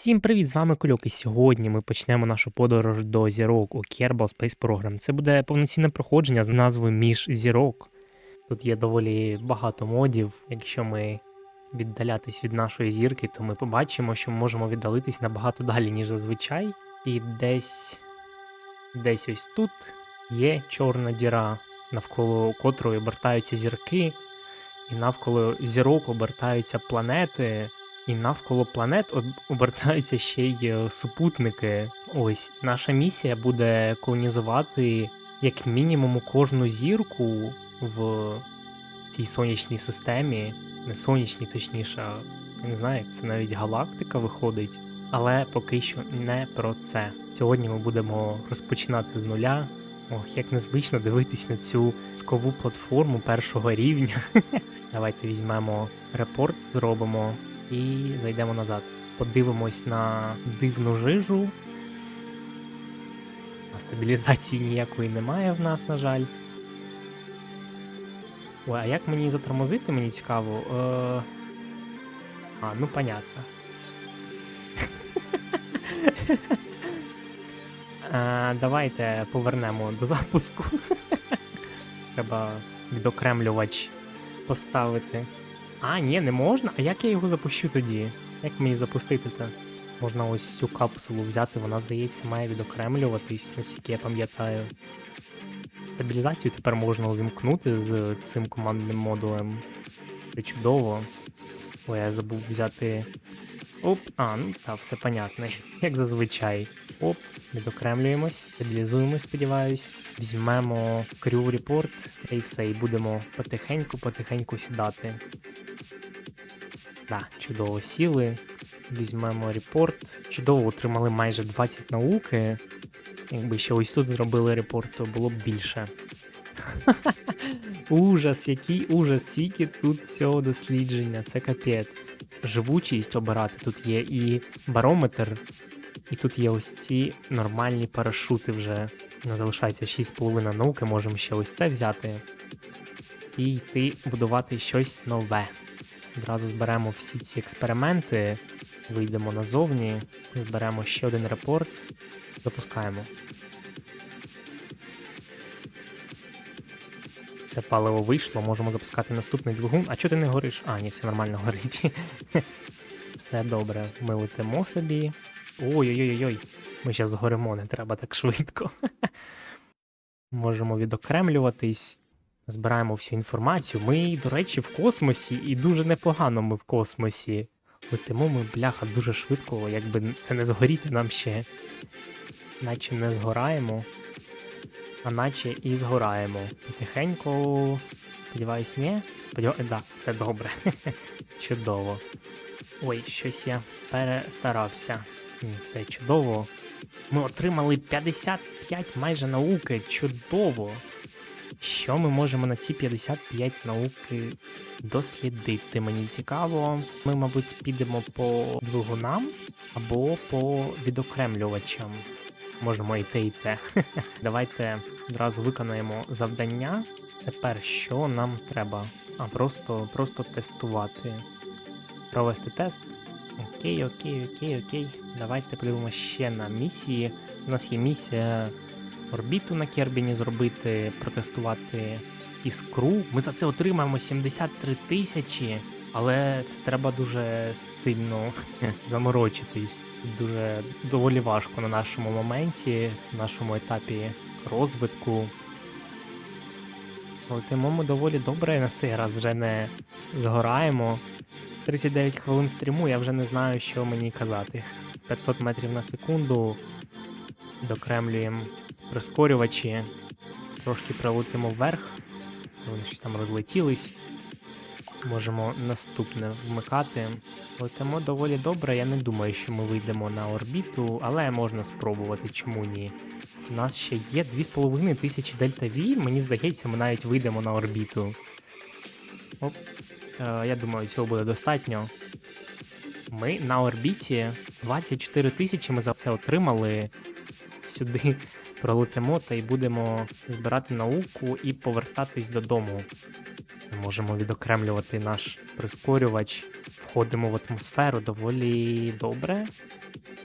Всім привіт, з вами Кульок, і сьогодні ми почнемо нашу подорож до зірок у Kerbal Space Program. Це буде повноцінне проходження з назвою Між зірок. Тут є доволі багато модів. Якщо ми віддалятись від нашої зірки, то ми побачимо, що ми можемо віддалитись набагато далі, ніж зазвичай. І десь, десь ось тут є чорна діра, навколо котрої обертаються зірки, і навколо зірок обертаються планети. І навколо планет обертаються ще й е, супутники. Ось наша місія буде колонізувати як мінімум кожну зірку в цій сонячній системі, не сонячній, точніше, не знаю, як це навіть галактика виходить. Але поки що не про це. Сьогодні ми будемо розпочинати з нуля. Ох, як незвично дивитись на цю скову платформу першого рівня. Давайте візьмемо репорт, зробимо і зайдемо назад. Подивимось на дивну жижу. А стабілізації ніякої немає в нас, на жаль. Ой, а як мені затормозити, мені цікаво. Е... А, ну понятно. Давайте повернемо до запуску. Треба відокремлювач поставити. А, ні, не можна. А як я його запущу тоді? Як мені запустити це? Можна ось цю капсулу взяти, вона, здається, має відокремлюватись, наскільки я пам'ятаю. Стабілізацію тепер можна увімкнути з цим командним модулем. Це чудово. Ой, я забув взяти. Оп, а, ну так, все понятно. Як зазвичай. Оп, відокремлюємось, стабілізуємось, сподіваюсь. Візьмемо Crew Report і все, і будемо потихеньку-потихеньку сідати. Да, чудово сіли. Візьмемо репорт. Чудово отримали майже 20 науки. Якби ще ось тут зробили репорт, то було б більше. ужас, який ужас, скільки тут цього дослідження, це капець. Живучість обирати тут є і барометр, і тут є ось ці нормальні парашути вже. Не залишається 6,5 науки, можемо ще ось це взяти. І йти будувати щось нове. Одразу зберемо всі ці експерименти, вийдемо назовні, зберемо ще один репорт, запускаємо. Це паливо вийшло, можемо запускати наступний двигун. А чого ти не гориш? А, ні, все нормально горить. Все добре. Ми летимо собі. Ой-ой-ой-ой. Ми зараз згоримо, не треба так швидко. Можемо відокремлюватись. Збираємо всю інформацію. Ми, до речі, в космосі, і дуже непогано ми в космосі. Летимо ми, бляха, дуже швидко, якби це не згоріти нам ще. Наче не згораємо, а наче і згораємо. Потихеньку. Сподіваюсь, ні. Сподіваюсь, да, це добре. Чудово. Ой, щось я перестарався. Все чудово. Ми отримали 55 майже науки. Чудово. Що ми можемо на ці 55 науки дослідити? Мені цікаво. Ми, мабуть, підемо по двигунам або по відокремлювачам. Можемо і те, і те. Давайте одразу виконаємо завдання. Тепер що нам треба? А просто, просто тестувати. Провести тест. Окей, окей, окей, окей. Давайте подивимося ще на місії. У нас є місія орбіту на Кербіні зробити, протестувати іскру. Ми за це отримаємо 73 тисячі, але це треба дуже сильно заморочитись. Дуже доволі важко на нашому моменті, на нашому етапі розвитку. Летимо ми доволі добре на цей раз вже не згораємо. 39 хвилин стріму, я вже не знаю, що мені казати. 500 метрів на секунду. Докремлюємо прискорювачі. Трошки пролетимо вверх. Вони щось там розлетілись. Можемо наступне вмикати. Летимо доволі добре. Я не думаю, що ми вийдемо на орбіту, але можна спробувати, чому ні. У нас ще є 2,5 тисячі дельта V. Мені здається, ми навіть вийдемо на орбіту. Оп. Е, я думаю, цього буде достатньо. Ми на орбіті 24 тисячі ми за це отримали. Сюди пролетимо та й будемо збирати науку і повертатись додому. Ми можемо відокремлювати наш прискорювач, входимо в атмосферу доволі добре.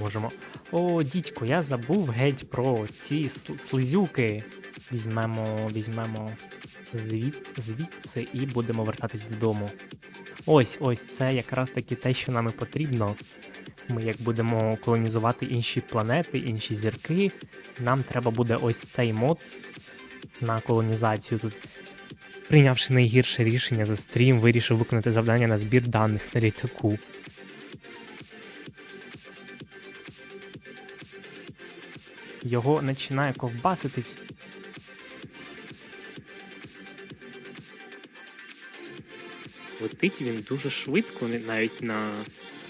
можемо. О, дідько, я забув геть про ці слизюки. Візьмемо, візьмемо звід, звідси і будемо вертатись додому. Ось, ось це якраз таки те, що нам і потрібно. Ми як будемо колонізувати інші планети, інші зірки. Нам треба буде ось цей мод на колонізацію тут. Прийнявши найгірше рішення за стрім, вирішив виконати завдання на збір даних на літаку. Його починає ковбасити. Летить він дуже швидко, навіть на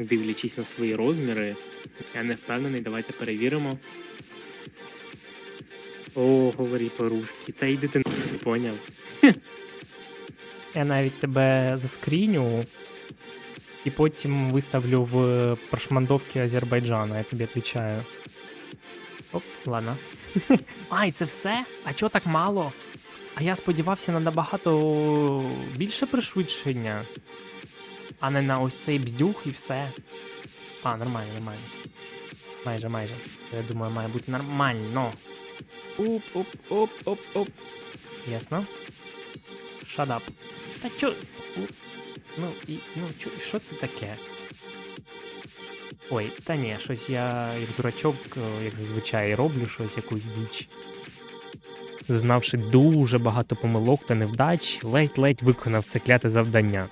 не дивлячись на свої розміри. Я не впевнений, давайте перевіримо. О, говори по-русски. Та йди ти не поняв. Я навіть тебе заскріню і потім виставлю в прошмандовки Азербайджану, я тобі відповідаю. Оп, ладно. Ай, це все? А чого так мало? А я сподівався на набагато більше пришвидшення, а не на ось цей бздюх і все. А, нормально, нормально. Майже, майже. Я думаю, має бути нормально. Оп, оп, оп, оп, оп. Ясно? Up. Та чо? Ну, і, ну, чо, що це таке? Ой, та ні, щось я як дурачок, е, як зазвичай, роблю щось, якусь діч. Знавши дуже багато помилок та невдач, ледь-ледь виконав це кляте завдання.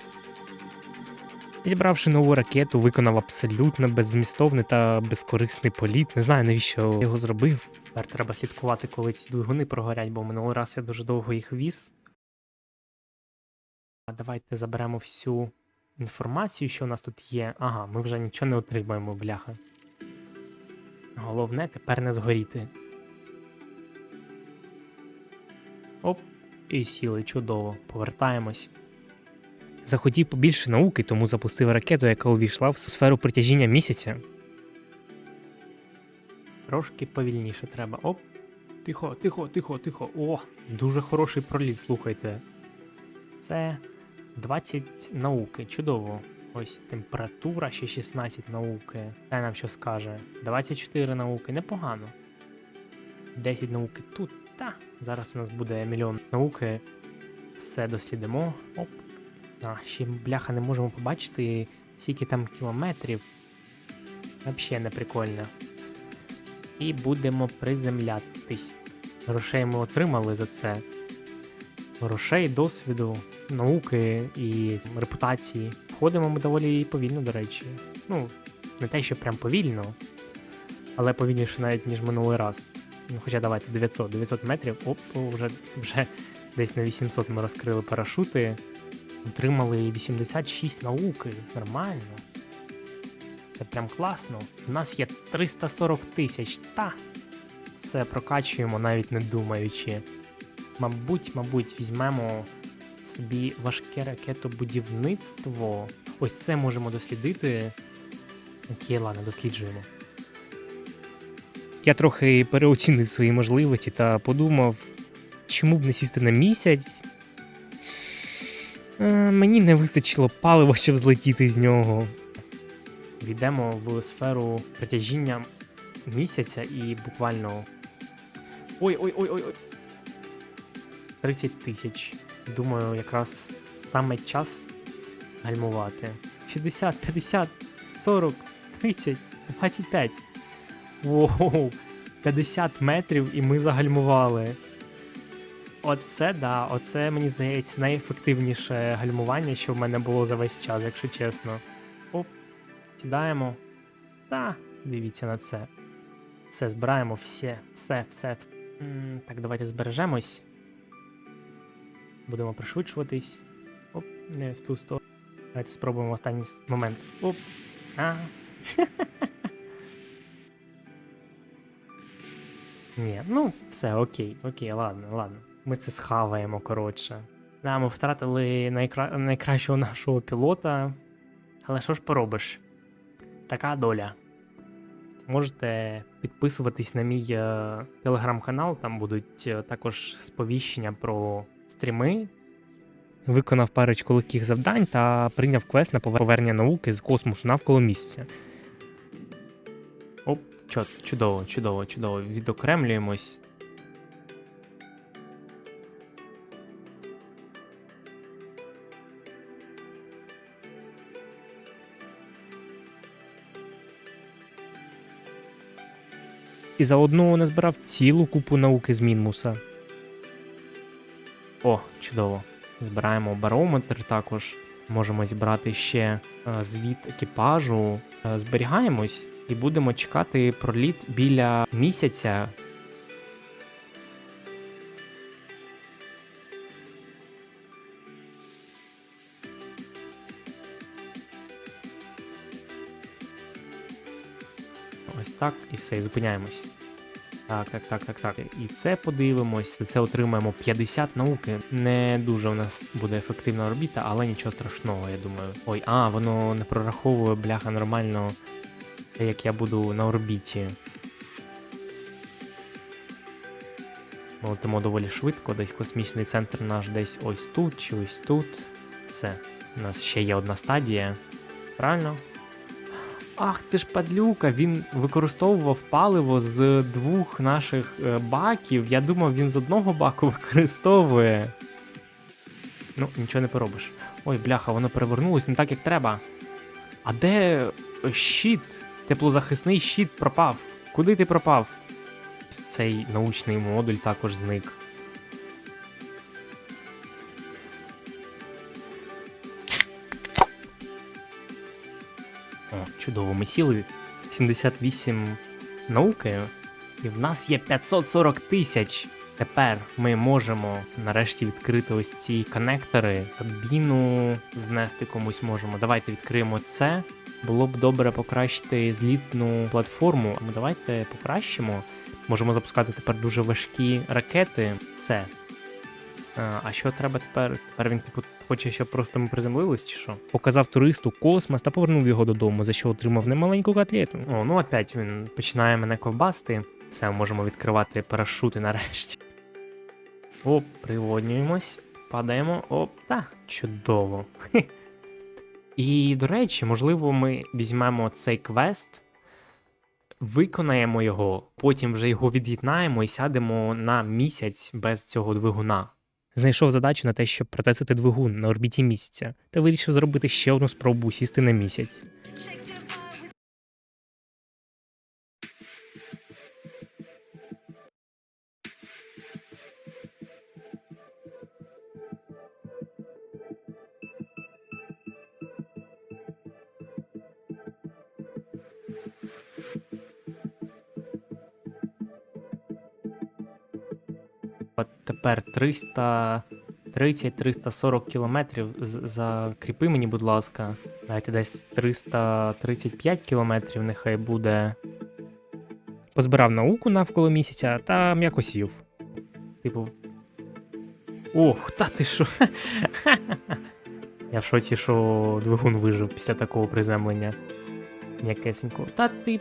Зібравши нову ракету, виконав абсолютно беззмістовний та безкорисний політ. Не знаю, навіщо його зробив. Тепер треба слідкувати, коли ці двигуни прогорять, бо минулий раз я дуже довго їх віз. Давайте заберемо всю інформацію, що у нас тут є. Ага, ми вже нічого не отримаємо, бляха. Головне тепер не згоріти. Оп, і сіли, чудово. Повертаємось. Захотів побільше науки, тому запустив ракету, яка увійшла в сферу притяжіння місяця. Трошки повільніше треба. Оп. Тихо, тихо, тихо, тихо. О, дуже хороший проліт, слухайте. Це 20 науки, чудово. Ось температура ще 16 науки. Це нам що скаже. 24 науки, непогано. 10 науки тут. Та, зараз у нас буде мільйон науки. Все дослідимо. Оп. А, ще бляха не можемо побачити, скільки там кілометрів. Взагалі не прикольно. І будемо приземлятись. Грошей ми отримали за це. Грошей, досвіду, науки і репутації. Входимо ми доволі повільно, до речі. Ну, не те, що прям повільно, але повільніше навіть, ніж минулий раз. Ну, хоча давайте 900, 900 метрів. Оп, вже, вже десь на 800 ми розкрили парашути. Отримали 86 науки. Нормально. Це прям класно. У нас є 340 тисяч. Та. Це прокачуємо навіть не думаючи. Мабуть, мабуть, візьмемо собі важке ракетобудівництво. Ось це можемо дослідити. Окей, ладно, досліджуємо. Я трохи переоцінив свої можливості та подумав, чому б не сісти на місяць. Е, Мені не вистачило палива, щоб злетіти з нього. Війдемо в сферу притяжіння місяця і буквально. Ой, ой, ой, ой, ой. 30 тисяч. Думаю, якраз саме час гальмувати. 60, 50, 40, 30, 25. Воу, 50 метрів і ми загальмували. Оце да, оце мені здається найефективніше гальмування, що в мене було за весь час, якщо чесно. Оп, сідаємо. Та, дивіться на це. Все, збираємо все, все, все. все. М, Так, давайте збережемось. Будемо пришвидшуватись. Оп, не в ту сторону. Давайте спробуємо останній момент. Оп. А. Ні, ну, все, окей, окей, ладно, ладно. Ми це схаваємо, коротше. Да, ми втратили найкра... найкращого нашого пілота. Але що ж поробиш? Така доля. Можете підписуватись на мій е, телеграм-канал, там будуть е, також сповіщення про стріми. Виконав парочку легких завдань та прийняв квест на повернення науки з космосу навколо місяця. Оп, чудово, чудово, чудово. Відокремлюємось. І заодно назбирав цілу купу науки з Мінмуса. О, чудово. Збираємо барометр також. Можемо зібрати ще е, звіт екіпажу. Е, Зберігаємось і будемо чекати проліт біля місяця. Так, і все, і зупиняємось. Так, так, так, так, так. І це подивимось. Це отримаємо 50 науки. Не дуже у нас буде ефективна орбіта, але нічого страшного, я думаю. Ой, а, воно не прораховує бляха нормально, як я буду на орбіті. Ми летимо доволі швидко, десь космічний центр наш десь ось тут чи ось тут. Все. У нас ще є одна стадія. Правильно? Ах, ти ж падлюка, він використовував паливо з двох наших е, баків. Я думав, він з одного баку використовує. Ну, нічого не поробиш. Ой, бляха, воно перевернулось не так, як треба. А де е, щит? Теплозахисний щит пропав. Куди ти пропав? Цей научний модуль також зник. Чудово, ми сіли 78 науки, і в нас є 540 тисяч. Тепер ми можемо нарешті відкрити ось ці конектори, кабіну знести комусь можемо. Давайте відкриємо це. Було б добре покращити злітну платформу. А ми давайте покращимо. Можемо запускати тепер дуже важкі ракети. Все. А, а що треба тепер? Тепер він, типу, хоче, щоб просто ми приземлились, чи що? Показав туристу космос та повернув його додому, за що отримав немаленьку котлету. О, ну опять він починає мене ковбасти. Все, можемо відкривати парашути нарешті. Оп, приводнюємось, падаємо. Оп, та, чудово. І, до речі, можливо, ми візьмемо цей квест, виконаємо його, потім вже його від'єднаємо і сядемо на місяць без цього двигуна. Знайшов задачу на те, щоб протестити двигун на орбіті місяця, та вирішив зробити ще одну спробу сісти на місяць. Тепер 330-340 кілометрів закріпи мені, будь ласка. Дайте десь 335 кілометрів, нехай буде. Позбирав науку навколо місяця та м'яко сів. Типу. Ох, та ти що? Я в шоці, що двигун вижив після такого приземлення. М'якесенько. Та ти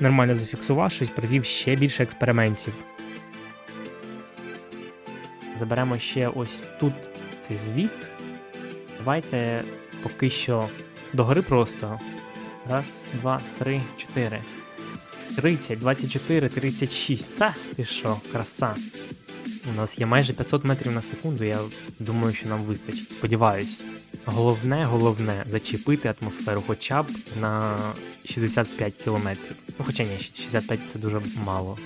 Нормально зафіксувавшись, провів ще більше експериментів. Заберемо ще ось тут цей звіт. Давайте поки що догори просто. Раз, два, три, чотири. 30, 24, 36. Та ти що, краса. У нас є майже 500 метрів на секунду, я думаю, що нам вистачить. Сподіваюсь. Головне, головне зачепити атмосферу хоча б на 65 кілометрів. Ну, хоча ні, 65 це дуже мало.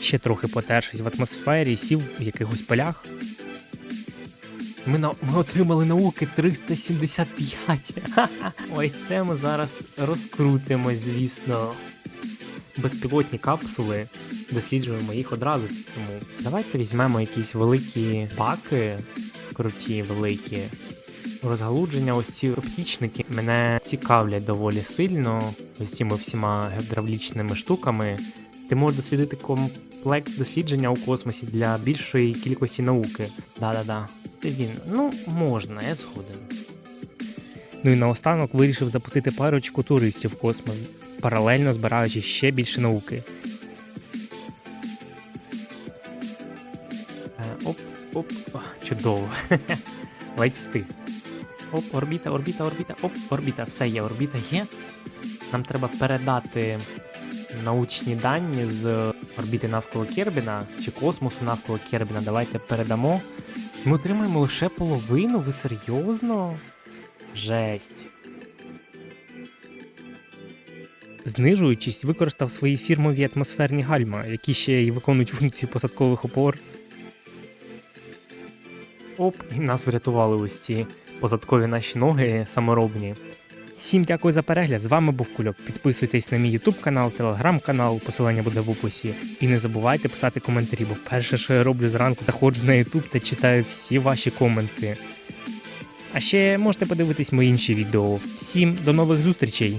Ще трохи потершись в атмосфері, сів в якихось полях. Ми, на... ми отримали науки 375. Ха-ха. Ось це ми зараз розкрутимо, звісно. Безпілотні капсули. Досліджуємо їх одразу. Тому давайте візьмемо якісь великі баки, круті, великі. Розгалудження, ось ці оптічники мене цікавлять доволі сильно. Ось цими всіма гідравлічними штуками. Ти можеш дослідити комплект дослідження у космосі для більшої кількості науки. Да-да-да. Це він. Ну, можна, я згоден. Ну і наостанок вирішив запустити парочку туристів в космос. паралельно збираючи ще більше науки. Е, Оп, оп, чудово. Ледь встиг. Оп, орбіта, орбіта, орбіта, оп, орбіта, все є, орбіта є. Нам треба передати научні дані з орбіти навколо Кербіна чи космосу навколо Кербіна. Давайте передамо. Ми отримаємо лише половину, ви серйозно? Жесть. Знижуючись, використав свої фірмові атмосферні гальма, які ще й виконують функцію посадкових опор. Оп, і нас врятували ось ці посадкові наші ноги саморобні. Всім дякую за перегляд. З вами був Кульок. Підписуйтесь на мій YouTube канал, телеграм канал, посилання буде в описі. І не забувайте писати коментарі, бо перше, що я роблю зранку, заходжу на YouTube та читаю всі ваші коменти. А ще можете подивитись мої інші відео. Всім до нових зустрічей!